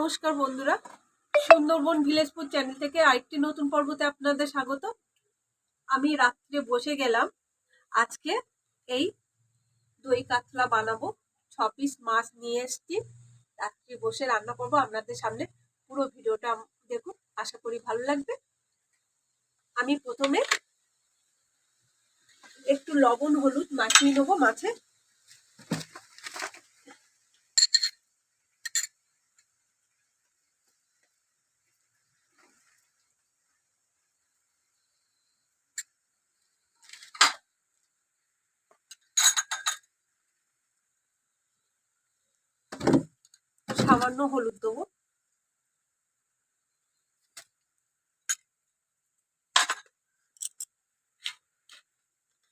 নমস্কার বন্ধুরা। সুন্দরবন ভিলেজপুর চ্যানেল থেকে আরেকটি নতুন পর্বতে আপনাদের স্বাগত। আমি রাত্রে বসে গেলাম। আজকে এই দই কাতলা বানাবো। ছ পিস মাছ নিয়ে এসছি। রাত্রে বসে রান্না করব। আপনাদের সামনে পুরো ভিডিওটা দেখুন। আশা করি ভালো লাগবে। আমি প্রথমে একটু লবণ, হলুদ মাখিয়ে নেব মাছে। সামান্য হলুদ দেবো।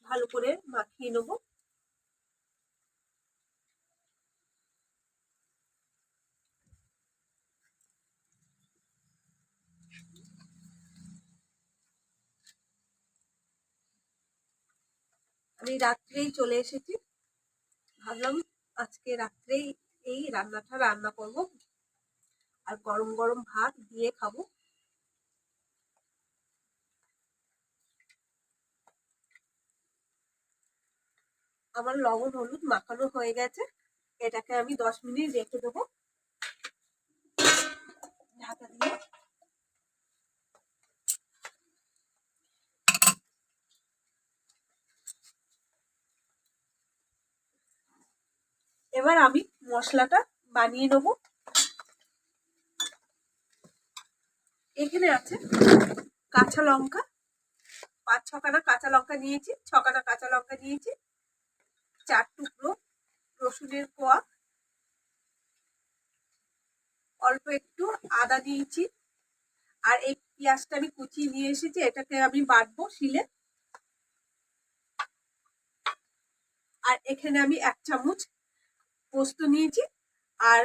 ভালো করে মাখিয়ে নেব। আমি রাত্রেই চলে এসেছি। ভাবলাম আজকে রাত্রেই এই রান্নাটা রান্না করব। আর গরম গরম ভাত দিয়ে খাব। আমার লবণ হলুদ মাখানো হয়ে গেছে। এটাকে আমি দশ মিনিট রেখে দেবো। ঢাকা দিয়ে। এবার আমি মশলাটা বানিয়ে নেব। এখানে আছে কাঁচা লঙ্কা। পাঁচ ছখানা কাঁচা লঙ্কা নিয়েছি, ছখানা কাঁচা লঙ্কা নিয়েছি, চার টুকরো রসুনের কোয়া। অল্প একটু আদা দিয়েছি। আর এই পেঁয়াজটা আমি কুচিয়ে নিয়ে এসেছি, এটাকে আমি বাটবো শিলে। আর এখানে আমি এক চামচ পোস্ত নিয়েছি আর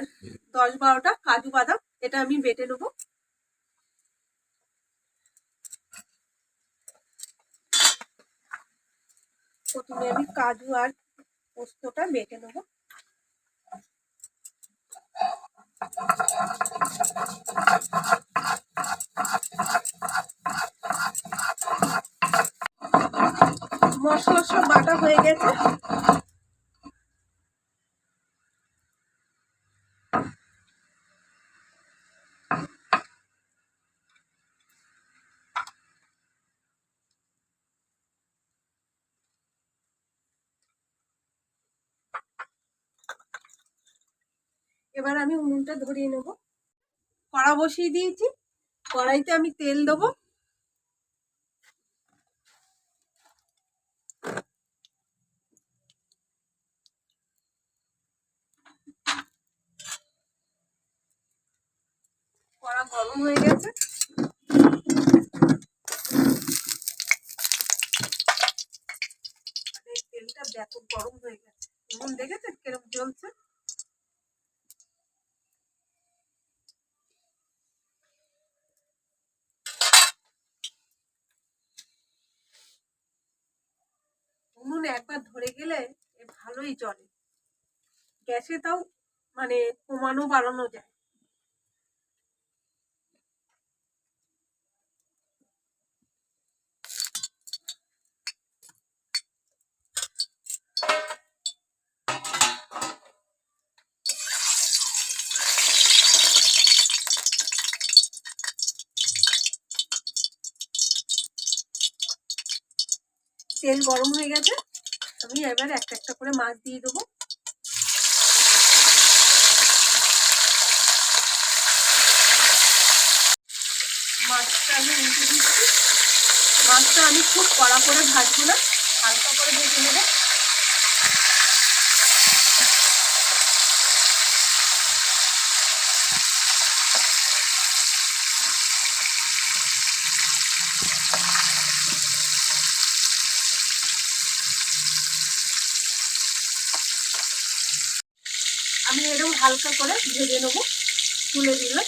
দশ বারোটা কাজু বাদাম, এটা আমি বেটে নেব। প্রথমে আমি কাজু আর পোস্তটা বেটে নেব। মশলা সব বাটা হয়ে গেছে। এবার আমি উনুনটা ধরিয়ে নেব। কড়া বসিয়ে দিয়েছি। কড়াইতে আমি তেল দেবো। কড়া গরম হয়ে গেছে। তেলটা ব্যাপক গরম হয়ে গেছে। উনুন দেখেছেন কিরম জ্বলছে? একবার ধরে গেলে ভালোই চলে। গ্যাসে তাও মানে কমানো বাড়ানো যায়। তেল গরম হয়ে গেছে। আমি এবার একটা একটা করে মাছ দিয়ে দেবো। মাছটা আমি উল্টে দিচ্ছি। মাছটা আমি খুব কড়া করে ভাজবো না, হালকা করে ভেজে নেব। হালকা করে ভেজে নেব। তুলে দিলে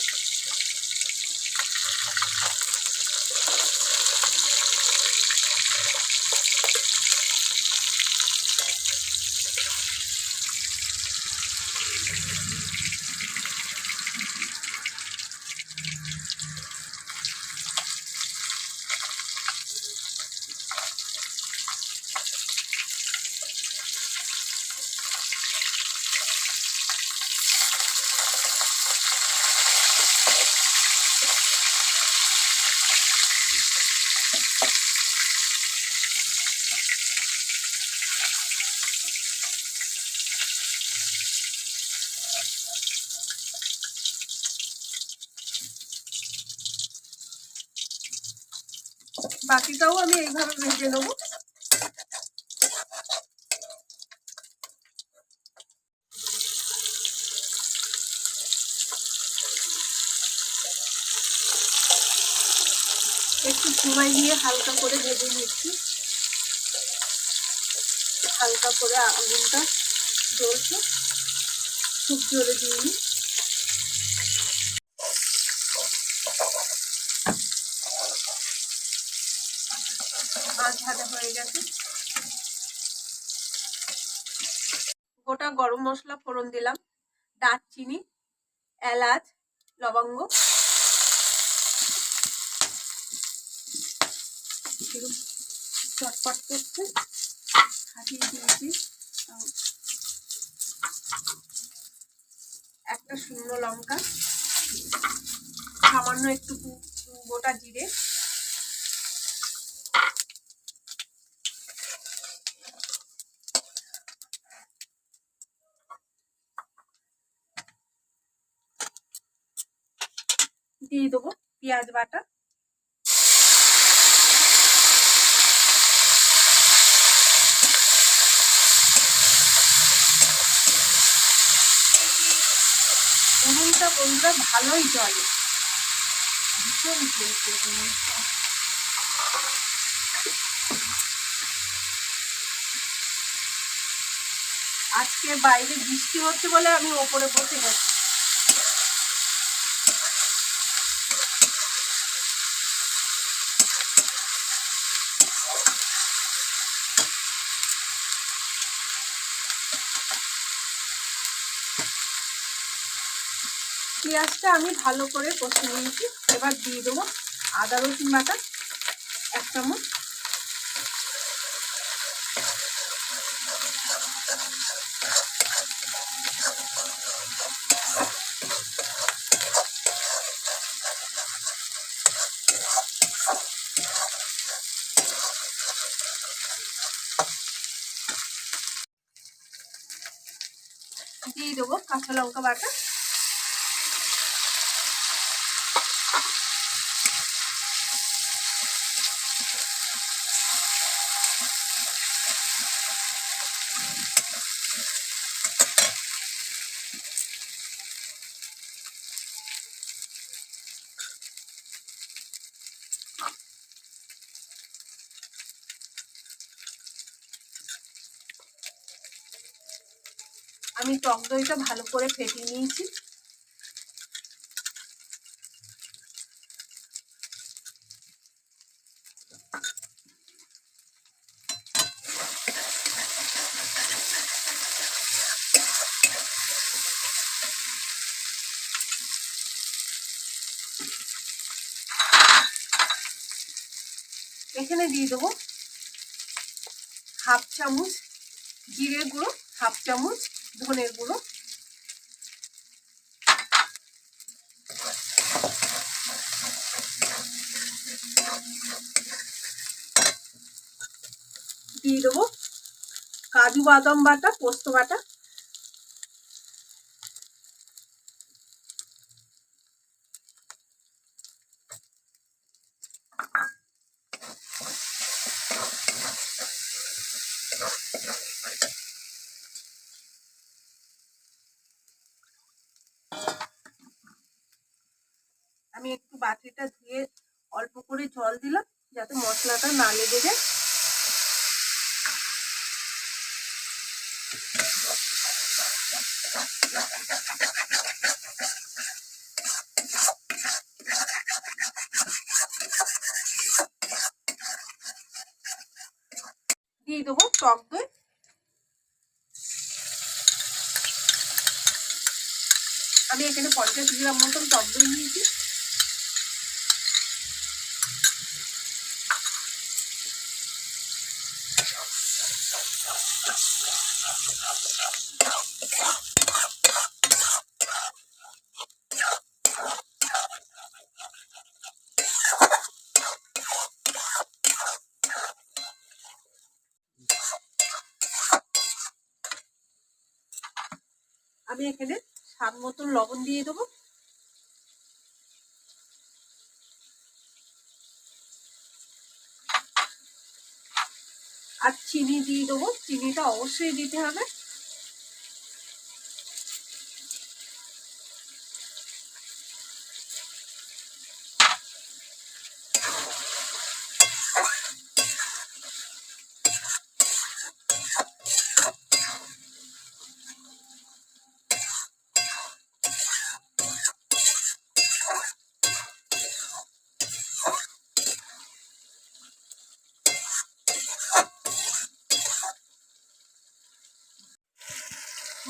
বাকিটাও আমি এইভাবে ভেজে নেব। একটু সময় দিয়ে হালকা করে ভেজে নিচ্ছি। হালকা করে আগুনটা জ্বলছে। খুব জোরে দিইনি মাছ ভাজা হয়ে গেছে। গোটা গরম মশলা ফোড়ন দিলাম। দারচিনি, এলাচ, লবঙ্গ। চটপট করছে ফাটিয়ে দিয়েছি। একটা শুকনো লঙ্কা, সামান্য একটু গোটা জিরে দিয়ে দেবো পেঁয়াজ বাটা। উনুনটা বন্ধুরা ভালোই জলে ভীষণ আজকে বাইরে বৃষ্টি হচ্ছে বলে আমি ওপরে বসে গেছি। পেঁয়াজটা আমি ভালো করে কষে নিয়েছি। এবার দিয়ে দেবো আদা, রসুন বাটা, এক চামচ। দিয়ে দেবো কাঁচা লঙ্কা বাটা। আমি টক দইটা ভালো করে ফেটিয়ে নিয়েছি। এখানে দিয়ে দেবো হাফ চামচ জিরে গুঁড়ো, হাফ চামচ ধনের গুঁড়ো। দিয়ে দেবো কাজু বাদাম বাটা পোস্ত বাটা আমি একটু বাটিটা ধুয়ে অল্প করে জল দিলাম, যাতে মশলাটা না লেগে যায়। দিয়ে দেবো টক দই। আমি এখানে পঞ্চাশ গ্রাম মতন টক দই নিয়েছি। আমি এখানে স্বাদ মতন লবণ দিয়ে দেবো। আর চিনি দিয়ে দেবো। চিনিটা অবশ্যই দিতে হবে।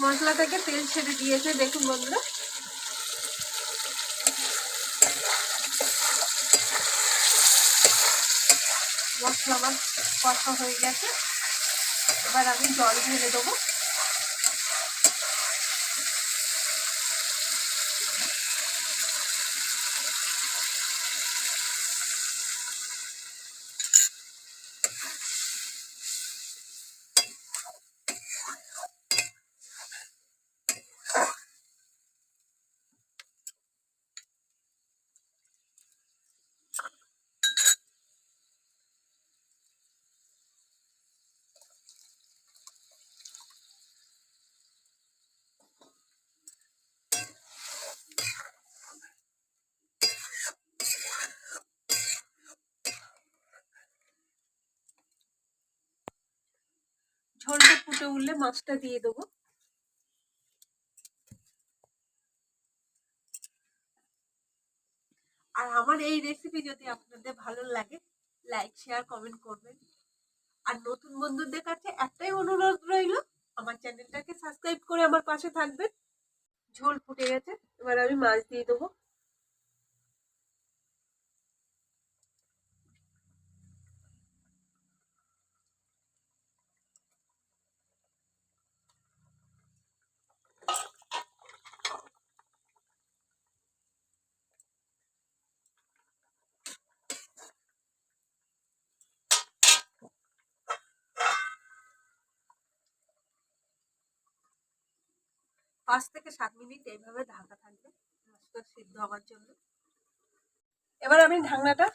মশলা থেকে তেল ছেড়ে দিয়েছে, দেখুন বন্ধুরা। মশলা আমার কষা হয়ে গেছে। এবার আমি জল ঢেলে দেবো। উঠলে মাছটা দিয়ে দেবো। আর আমার এই রেসিপি যদি আপনাদের ভালো লাগে লাইক শেয়ার কমেন্ট করবেন। আর নতুন বন্ধুদের কাছে একটাই অনুরোধ রইল, আমার চ্যানেলটাকে সাবস্ক্রাইব করে আমার পাশে থাকবেন। ঝোল ফুটে গেছে, এবার আমি মাছ দিয়ে দেবো। পাঁচ থেকে সাত মিনিট এইভাবে ঢাকা থাকবে। মাছটা সিদ্ধ হওয়ার জন্য। এবার আমি ঢাকনাটা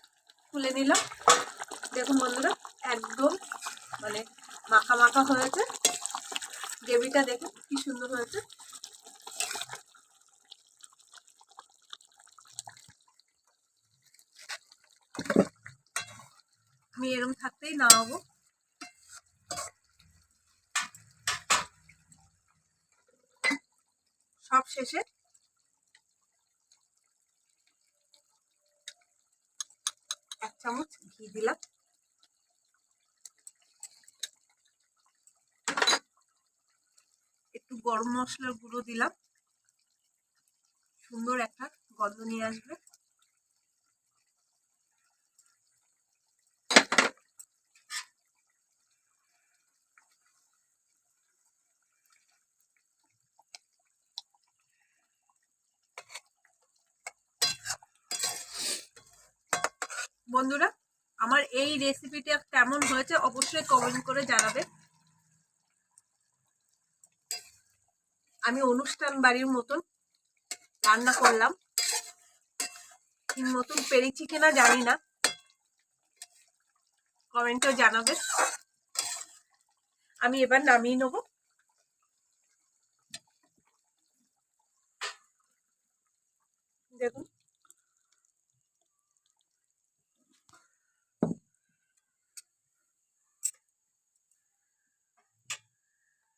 খুলে নিলাম। দেখুন বন্ধুরা, একদম মানে মাখা মাখা হয়েছে। গ্রেভিটা দেখুন কি সুন্দর হয়েছে। আমি এরকম থাকতেই নামাবো। শেষে। এক চামচ ঘি দিলাম। একটু গরম মশলার গুঁড়ো দিলাম। সুন্দর একটা গন্ধ নিয়ে আসবে। বন্ধুরা, আমার এই রেসিপিটা কেমন হয়েছে অবশ্যই কমেন্ট করে জানাবে। আমি অনুষ্ঠান বাড়ির মতন রান্না করলাম। ঠিক মতন পেরেছি কিনা জানি না। কমেন্টও জানাবে। আমি এবার নামিয়ে নেব। দেখুন